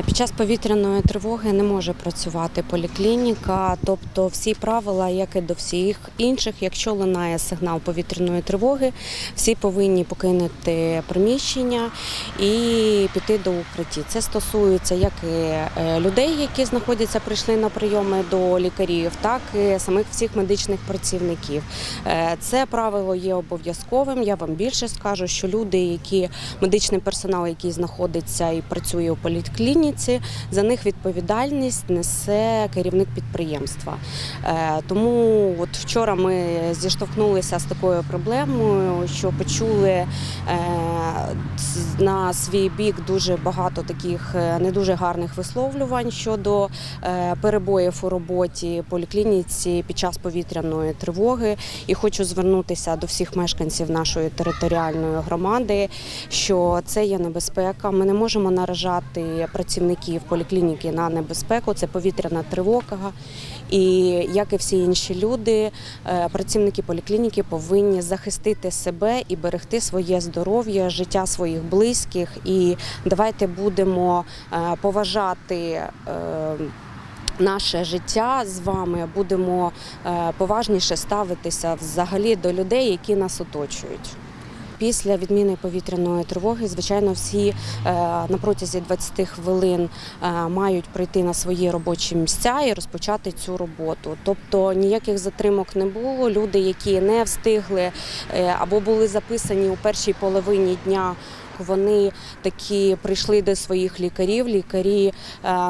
Під час повітряної тривоги не може працювати поліклініка, тобто всі правила, як і до всіх інших, якщо лунає сигнал повітряної тривоги, всі повинні покинути приміщення і піти до укритті. Це стосується як і е, людей, які знаходяться, прийшли на прийоми до лікарів, так і самих всіх медичних працівників. Е, Це правило є обов'язковим. Я вам більше скажу, що люди, які медичний персонал, який знаходиться і працює у поліклініці, за них відповідальність несе керівник підприємства. Е, Тому от вчора ми зіштовхнулися з такою проблемою, що почули е, на свій бік дуже багато таких е, не дуже гарних висловлювань щодо перебоїв у роботі поліклініці під час повітряної тривоги. І хочу звернутися до всіх мешканців нашої територіальної громади, що це є небезпека. Ми не можемо наражати працівників поліклініки на небезпеку. Це повітряна тривога. І як і всі інші люди, е, працівники поліклініки повинні захистити себе і берегти своє здоров'я, життя своїх близьких. І давайте будемо е, поважати. е, Наше життя з вами будемо поважніше ставитися взагалі до людей, які нас оточують. Після відміни повітряної тривоги, звичайно, всі е, на протязі 20 хвилин е, мають прийти на свої робочі місця і розпочати цю роботу. Тобто ніяких затримок не було. Люди, які не встигли е, або були записані у першій половині дня. Вони такі прийшли до своїх лікарів. Лікарі е,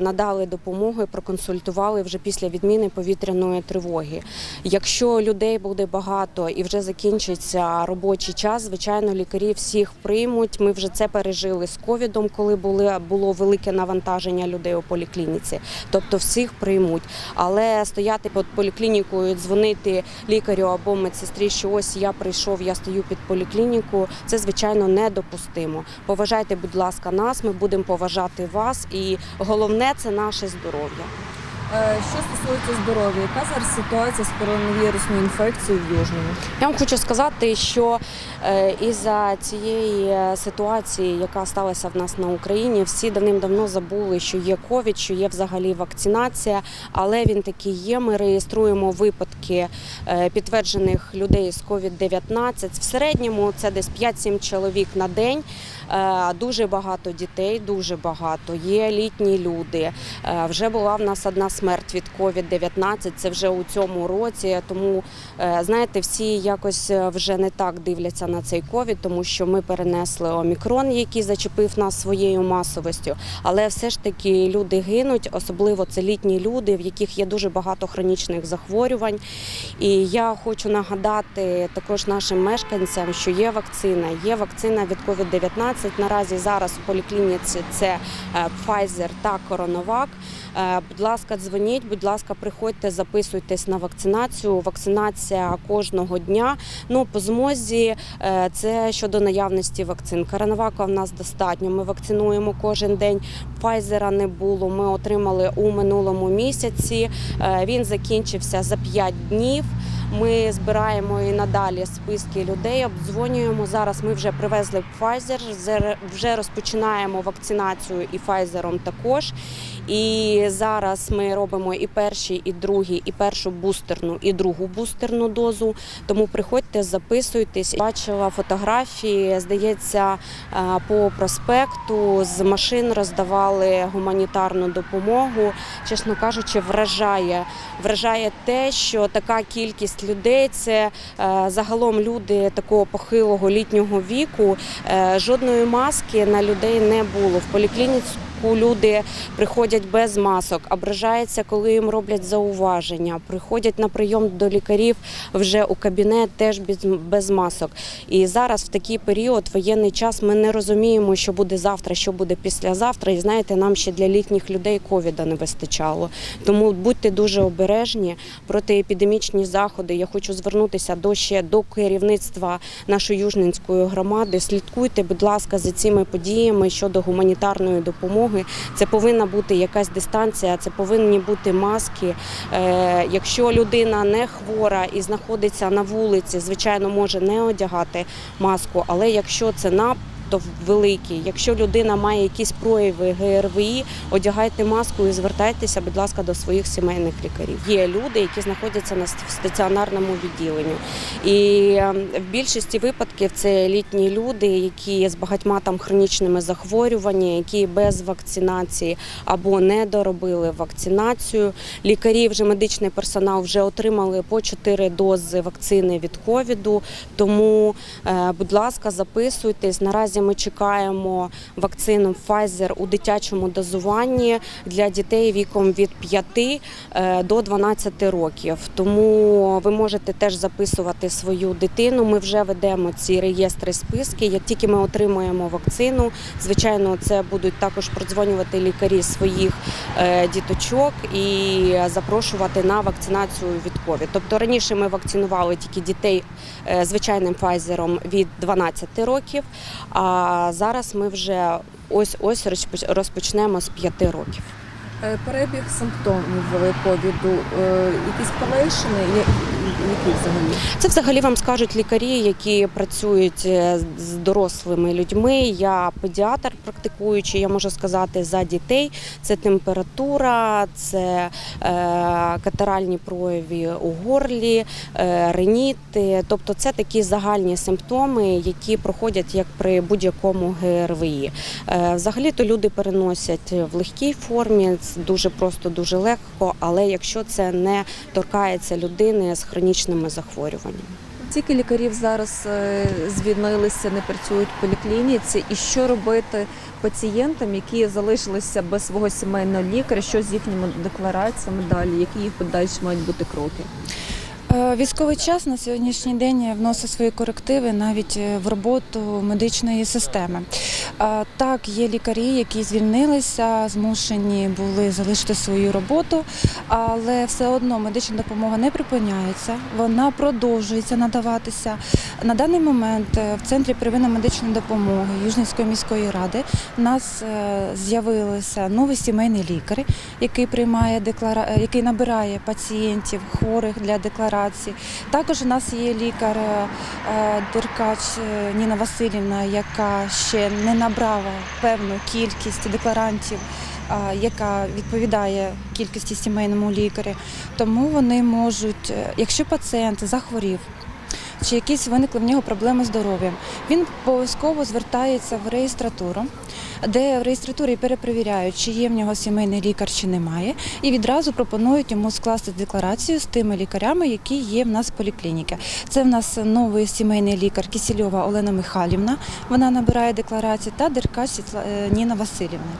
надали допомогу, проконсультували вже після відміни повітряної тривоги. Якщо людей буде багато і вже закінчиться робочий час, звичайно, лікарі всіх приймуть. Ми вже це пережили з ковідом, коли були було велике навантаження людей у поліклініці. Тобто всіх приймуть. Але стояти під поліклінікою, дзвонити лікарю або медсестрі, що ось я прийшов, я стою під поліклініку. Це звичайно недопустимо. Поважайте, будь ласка, нас. Ми будемо поважати вас, і головне це наше здоров'я. Е, Що стосується здоров'я, яка зараз ситуація з коронавірусною інфекцією в Южному? Я вам хочу сказати, що е, із-за цієї е, ситуації, яка сталася в нас на Україні, всі давним-давно забули, що є ковід, що є взагалі вакцинація, але він такий є. Ми реєструємо випадки підтверджених людей з COVID-19. В середньому це десь 5-7 чоловік на день. Е, Дуже багато дітей, дуже багато. Є літні люди. Е, Вже була в нас одна смерть від COVID-19, це вже у цьому році. Тому е, знаєте, всі якось вже не так дивляться на цей ковід, тому що ми перенесли омікрон, який зачепив нас своєю масовістю. Але все ж таки люди гинуть, особливо це літні люди, в яких є дуже багато хронічних захворювань. І я хочу нагадати також нашим мешканцям, що є вакцина. Є вакцина від COVID-19. Наразі зараз у поліклініці це е, Pfizer та Коронавак. Е, Будь ласка, дзвоніть, будь ласка, приходьте, записуйтесь на вакцинацію. Вакцинація кожного дня. Ну по змозі е, це щодо наявності вакцин. Коронавака в нас достатньо. Ми вакцинуємо кожен день. Pfizer не було. Ми отримали у минулому місяці. Він закінчився за 5 днів. Ми збираємо і надалі списки людей, обдзвонюємо. Зараз ми вже привезли Pfizer, вже розпочинаємо вакцинацію і Pfizer також. І зараз ми робимо і перші, і другі, і першу бустерну, і другу бустерну дозу. Тому приходьте, записуйтесь. Бачила фотографії, здається, е, по проспекту з машин роздавали гуманітарну допомогу. Чесно кажучи, вражає. Вражає те, що така кількість людей це е, загалом люди такого похилого літнього віку. Е, Жодної маски на людей не було в поліклініці. Люди приходять без масок, ображаються, коли їм роблять зауваження. Приходять на прийом до лікарів вже у кабінет теж без, масок. І зараз в такий період, воєнний час, ми не розуміємо, що буде завтра, що буде післязавтра. І знаєте, нам ще для літніх людей ковіда не вистачало. Тому будьте дуже обережні протиепідемічні заходи. Я хочу звернутися до ще до керівництва нашої южненської громади. Слідкуйте, будь ласка, за цими подіями щодо гуманітарної допомоги. Це повинна бути якась дистанція, це повинні бути маски. Е, Якщо людина не хвора і знаходиться на вулиці, звичайно, може не одягати маску. Але якщо це на тобто великий. Якщо людина має якісь прояви ГРВІ, одягайте маску і звертайтеся, будь ласка, до своїх сімейних лікарів. Є люди, які знаходяться на стаціонарному відділенні. І е, в більшості випадків це літні люди, які з багатьма там хронічними захворюваннями, які без вакцинації або не доробили вакцинацію. Лікарі, вже медичний персонал вже отримали по 4 дози вакцини від ковіду. Тому, е, будь ласка, записуйтесь. Наразі ми чекаємо вакцину Pfizer у дитячому дозуванні для дітей віком від 5 е, до 12 років. Тому ви можете теж записувати свою дитину. Ми вже ведемо ці реєстри списки. Як тільки ми отримаємо вакцину, звичайно, це будуть також продзвонювати лікарі своїх е, діточок і запрошувати на вакцинацію від ковід. Тобто раніше ми вакцинували тільки дітей е, звичайним Пфайзером від 12 років. А зараз ми вже ось ось розпоч- розпочнемо з п'яти років. Е, Перебіг симптомів ковіду, е, якісь полегшені, Я- які взагалі? Це взагалі вам скажуть лікарі, які працюють е, з дорослими людьми. Я педіатр практикуючий, я можу сказати за дітей. Це температура, це е, катаральні прояви у горлі, е, реніти. Тобто це такі загальні симптоми, які проходять як при будь-якому ГРВІ. Е, Взагалі то люди переносять в легкій формі, це дуже просто, дуже легко, але якщо це не торкається людини з хронічними захворюваннями. Скільки лікарів зараз е, звільнилися, не працюють в поліклініці, і що робити пацієнтам, які залишилися без свого сімейного лікаря, що з їхніми деклараціями далі, які їх подальші мають бути кроки? Е, Військовий час на сьогоднішній день вносить свої корективи навіть е, в роботу медичної системи. Так, є лікарі, які звільнилися, змушені були залишити свою роботу, але все одно медична допомога не припиняється, вона продовжується надаватися. На даний момент е, в центрі первинної медичної допомоги Южницької міської ради в нас е, з'явилися новий сімейний лікар, який приймає деклара... е, який набирає пацієнтів хворих для декларації. Також у нас є лікар Деркач Ніна Васильівна, яка ще не набрала певну кількість декларантів. Яка відповідає кількості сімейному лікарі, тому вони можуть, якщо пацієнт захворів чи якісь виникли в нього проблеми з здоров'ям, він обов'язково звертається в реєстратуру, де в реєстратурі перепровіряють, чи є в нього сімейний лікар, чи немає, і відразу пропонують йому скласти декларацію з тими лікарями, які є в нас в поліклініці. Це в нас новий сімейний лікар Кісільова Олена Михайлівна. Вона набирає декларацію та Деркач е, Ніна Васильівна.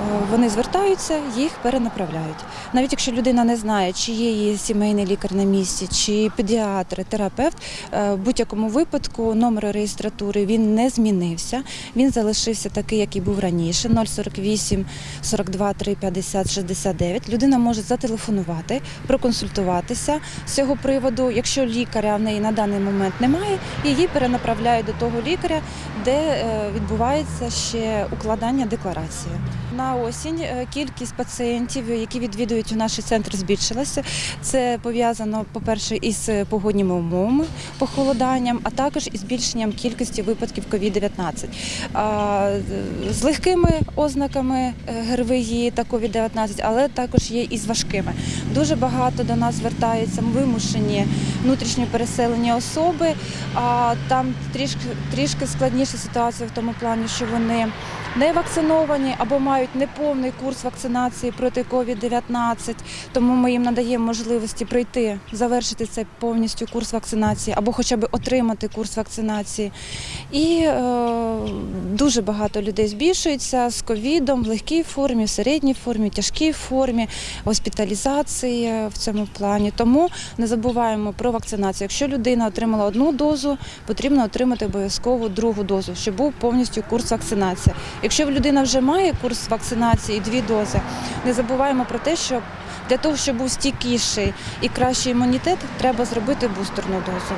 Е, Вони звертаються, їх перенаправляють. Навіть якщо людина не знає, чи є її сімейний лікар на місці, чи педіатр, терапевт, е, в будь-якому випадку номер реєстратури він не змінився. Він залишився такий, який був раніше: 048 42 3 50 69. Людина може зателефонувати, проконсультуватися з цього приводу. Якщо лікаря в неї на даний момент немає, її перенаправляють до того лікаря, де е, відбувається ще укладання декларації. На осінь е, кількість пацієнтів, які відвідують наш центр, збільшилася. Це пов'язано, по-перше, із погодніми умовами, похолоданням, а також із збільшенням кількості випадків COVID-19. З легкими ознаками е, ГРВІ та COVID-19, але також є і з важкими. Дуже багато до нас звертаються вимушені внутрішньо переселені особи. А там трішки, трішки складніша ситуація в тому плані, що вони не вакциновані або мають неповний курс вакцинації проти COVID-19, тому ми їм надаємо можливості пройти, завершити цей повністю курс вакцинації або хоча б отримати курс вакцинації. І е, дуже багато людей збільшується з ковідом в легкій формі, в середній формі, в тяжкій формі, госпіталізації в цьому плані. Тому не забуваємо про вакцинацію. Якщо людина отримала одну дозу, потрібно отримати обов'язково другу дозу, щоб був повністю курс вакцинації. Якщо людина вже має курс вакцинації і дві дози, не забуваємо про те, що для того, щоб був стійкіший і кращий імунітет, треба зробити бустерну дозу.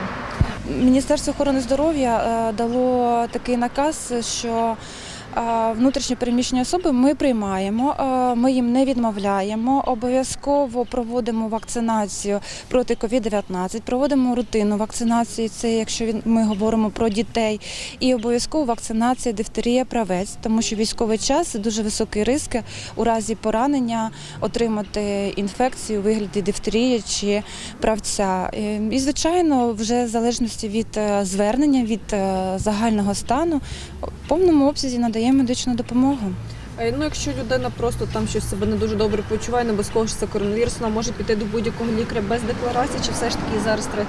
Міністерство охорони здоров'я е, дало такий наказ, що А, Внутрішньо переміщені особи ми приймаємо, ми їм не відмовляємо. Обов'язково проводимо вакцинацію проти COVID-19, проводимо рутинну вакцинацію. Це якщо ми говоримо про дітей, і обов'язково вакцинація дифтерія правець, тому що військовий час дуже високий ризик у разі поранення отримати інфекцію у вигляді дифтерії чи правця. Е, І звичайно, вже в залежності від е, звернення від е, загального стану в повному обсязі надаємо медичну допомогу. Е, Ну, якщо людина просто там щось себе не дуже добре почуває, не обов'язково що це коронавірус, вона може піти до будь-якого лікаря без декларації, чи все ж таки зараз треба?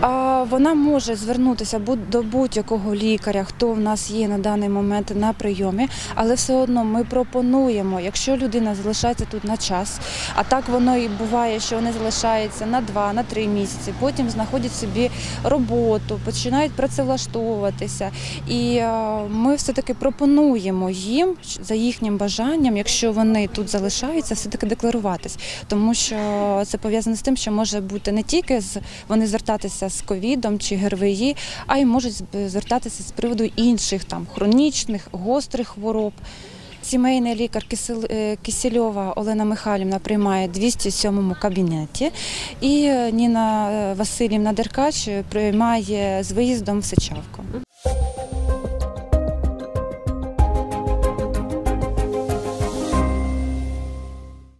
А вона може звернутися до будь-якого лікаря, хто в нас є на даний момент на прийомі, але все одно ми пропонуємо, якщо людина залишається тут на час, а так воно і буває, що вони залишаються на два, на три місяці, потім знаходять собі роботу, починають працевлаштовуватися. І е, ми все-таки пропонуємо їм за їхнім бажанням, якщо вони тут залишаються, все-таки декларуватись, тому що це пов'язано з тим, що може бути не тільки з вони звертатися з ковідом чи ГРВІ, а й можуть звертатися з приводу інших там хронічних, гострих хвороб. Сімейний лікар Кисел- Кисельова Олена Михайлівна приймає 207 кабінеті, і Ніна е, Васильівна Деркач приймає з виїздом в Сичавку.